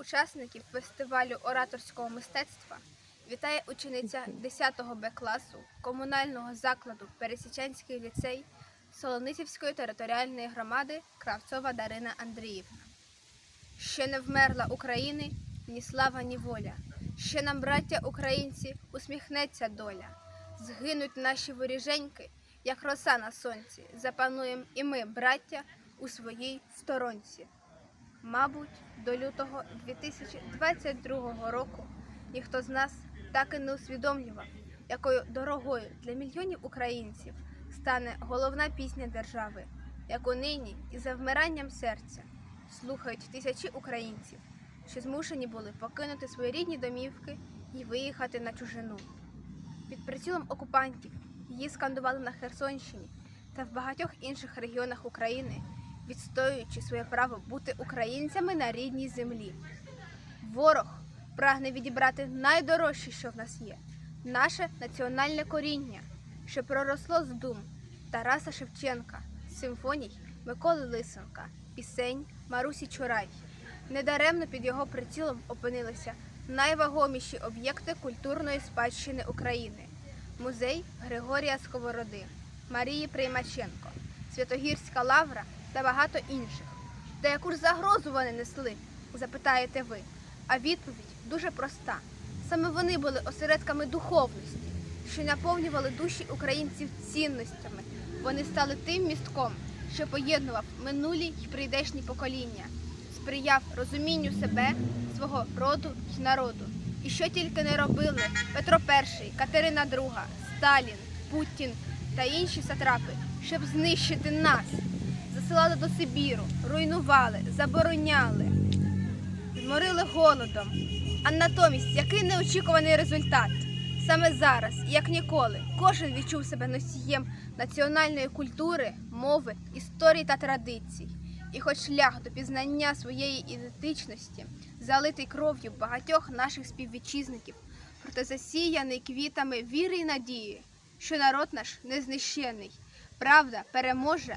Учасників фестивалю ораторського мистецтва вітає учениця 10 Б класу комунального закладу Пересічанський ліцей Солоницівської територіальної громади Кравцова Дарина Андріївна. Ще не вмерла України ні слава, ні воля. Ще нам, браття українці, усміхнеться доля. Згинуть наші воріженьки, як роса на сонці. Запануєм і ми, браття, у своїй сторонці. Мабуть, до лютого 2022 року ніхто з нас так і не усвідомлював, якою дорогою для мільйонів українців стане головна пісня держави, яку нині із завмиранням серця слухають тисячі українців, що змушені були покинути свої рідні домівки і виїхати на чужину. Під прицілом окупантів її скандували на Херсонщині та в багатьох інших регіонах України, відстоюючи своє право бути українцями на рідній землі. Ворог прагне відібрати найдорожче, що в нас є наше національне коріння, що проросло з дум Тараса Шевченка, симфоній Миколи Лисенка, пісень Марусі Чурай. Недаремно під його прицілом опинилися найвагоміші об'єкти культурної спадщини України: музей Григорія Сковороди, Марії Приймаченко, Святогірська лавра та багато інших. Та яку ж загрозу вони несли? запитаєте ви. А відповідь дуже проста. Саме вони були осередками духовності, що наповнювали душі українців цінностями. Вони стали тим містком, що поєднував минулі й прийдешні покоління, сприяв розумінню себе, свого роду й народу. І що тільки не робили Петро І, Катерина II, Сталін, Путін та інші сатрапи, щоб знищити нас, засилали до Сибіру, руйнували, забороняли зморили голодом. А натомість, який неочікуваний результат? Саме зараз, як ніколи, кожен відчув себе носієм національної культури, мови, історії та традицій. І хоч шлях до пізнання своєї ідентичності, залитий кров'ю багатьох наших співвітчизників, проте засіяний квітами віри і надії, що народ наш незнищений, правда переможе,